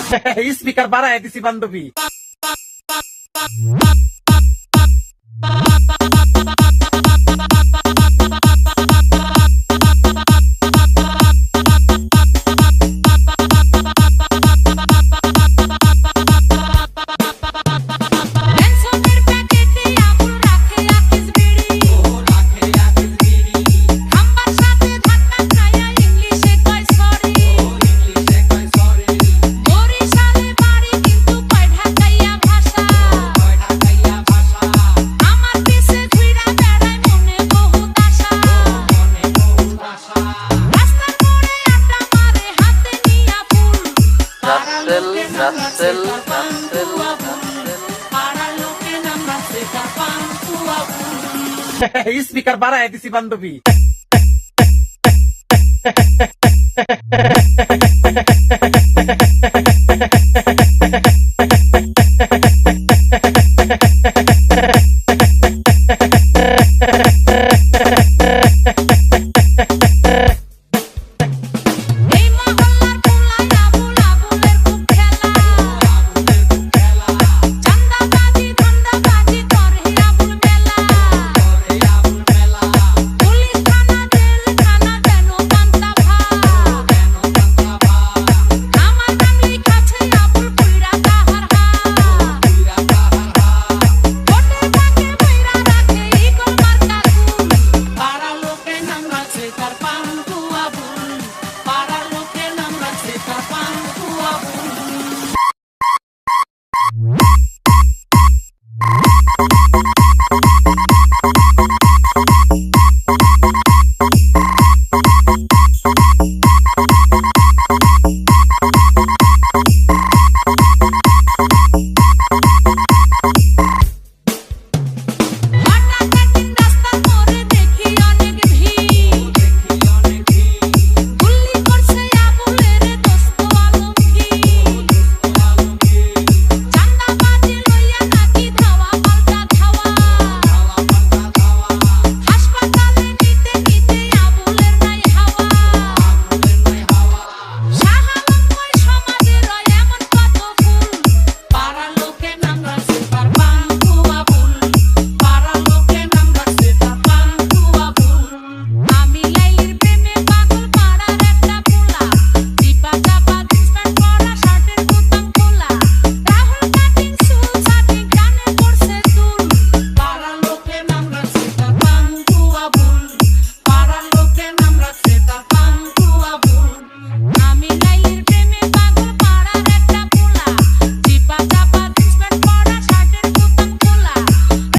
Speaker বাড়ায় দিছি বান্ধবী। pastel, pastel, pastel. স্পিকার বাড়ায় দিছি বান্ধবী